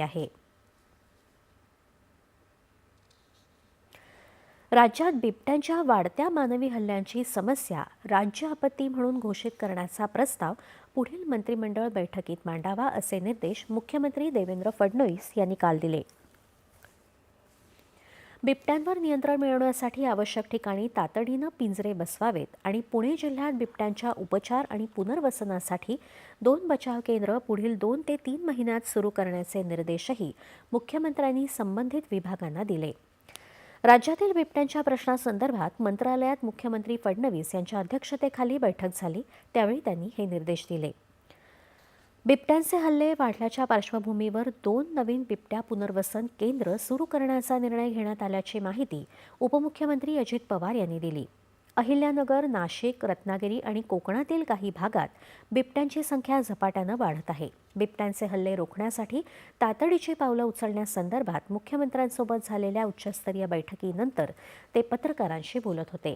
आहे. राज्यात बिबट्यांच्या वाढत्या मानवी हल्ल्यांची समस्या राज्य आपत्ती म्हणून घोषित करण्याचा प्रस्ताव पुढील मंत्रिमंडळ बैठकीत मांडावा असे निर्देश मुख्यमंत्री देवेंद्र फडणवीस यांनी काल दिले. बिबट्यांवर नियंत्रण मिळवण्यासाठी आवश्यक ठिकाणी तातडीनं पिंजरे बसवावेत आणि पुणे जिल्ह्यात बिबट्यांच्या उपचार आणि पुनर्वसनासाठी दोन बचाव केंद्र पुढील दोन ते तीन महिन्यात सुरू करण्याचे निर्देशही मुख्यमंत्र्यांनी संबंधित विभागांना दिले. राज्यातील बिबट्यांच्या प्रश्नासंदर्भात मंत्रालयात मुख्यमंत्री फडणवीस यांच्या अध्यक्षतेखाली बैठक झाली त्यावेळी त्यांनी हे निर्देश दिले. बिबट्यांचे हल्ले वाढल्याच्या पार्श्वभूमीवर दोन नवीन बिबट्या पुनर्वसन केंद्र सुरू करण्याचा निर्णय घेण्यात आल्याची माहिती उपमुख्यमंत्री अजित पवार यांनी दिली. अहिल्यानगर नाशिक रत्नागिरी आणि कोकणातील काही भागात बिबट्यांची संख्या झपाट्यानं वाढत आहे. बिबट्यांचे हल्ले रोखण्यासाठी तातडीची पावलं उचलण्यासंदर्भात मुख्यमंत्र्यांसोबत झालेल्या उच्चस्तरीय बैठकीनंतर ते पत्रकारांशी बोलत होते.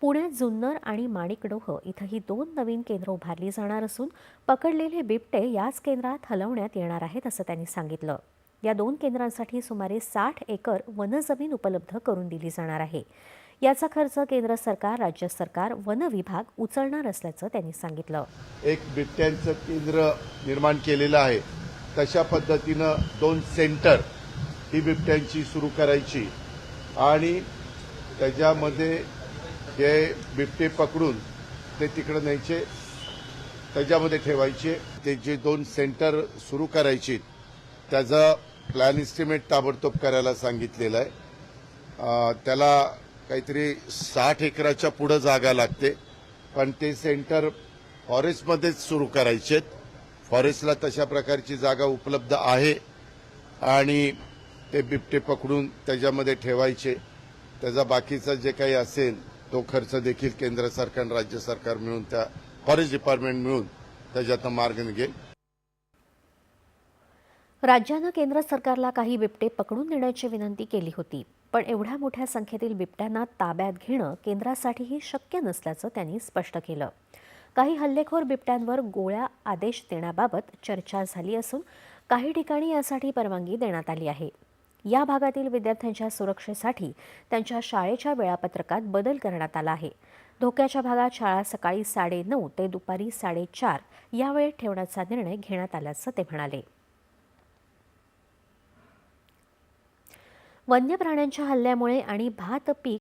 पुण्यात जुन्नर आणि माणिकडोह इथंही दोन नवीन केंद्र उभारली जाणार असून पकडलेले बिबटे याच केंद्रात हलवण्यात येणार आहेत असं त्यांनी सांगितलं. या दोन केंद्रांसाठी सुमारे साठ एकर वनजमीन उपलब्ध करून दिली जाणार आहे. याचा खर्च केंद्र सरकार राज्य सरकार वन विभाग उचलणार असल्याचं त्यांनी सांगितलं. एक बिबट्यांचं केंद्र निर्माण केलेलं आहे. तशा पद्धतीनं दोन सेंटर ही बिबट्यांची सुरू करायची. आणि त्याच्यामध्ये हे बिबटे पकडून ते तिकडं न्यायचे त्याच्यामध्ये ठेवायचे. ते जे दोन सेंटर सुरू करायचे त्याचा प्लॅन इस्टिमेट ताबडतोब करायला सांगितलेलं आहे. त्याला काहीतरी साठ एकराच्या पुढं जागा लागते पण ते सेंटर फॉरेस्टमध्येच सुरू करायचे फॉरेस्टला तशा प्रकारची जागा उपलब्ध आहे आणि ते बिबटे पकडून त्याच्यामध्ये ठेवायचे. त्याचा बाकीचा जे काही असेल तो खर्च देखील केंद्र सरकार आणि राज्य सरकार मिळून त्या फॉरेस्ट डिपार्टमेंट मिळून त्याच्यात मार्ग निघेल. राज्यानं केंद्र सरकारला काही बिबटे पकडून देण्याची विनंती केली होती पण एवढ्या मोठ्या संख्येतील बिबट्यांना ताब्यात घेणं केंद्रासाठीही शक्य नसल्याचं त्यांनी स्पष्ट केलं. काही हल्लेखोर बिबट्यांवर गोळ्या आदेश देण्याबाबत चर्चा झाली असून काही ठिकाणी यासाठी परवानगी देण्यात आली आहे. या भागातील विद्यार्थ्यांच्या सुरक्षेसाठी त्यांच्या शाळेच्या वेळापत्रकात बदल करण्यात आला आहे. धोक्याच्या भागात शाळा सकाळी साडेनऊ ते दुपारी साडेचार या वेळेत ठेवण्याचा निर्णय घेण्यात आल्याचं ते म्हणाले. वन्य प्राण्यांच्या हल्ल्यामुळे आणि भात पीक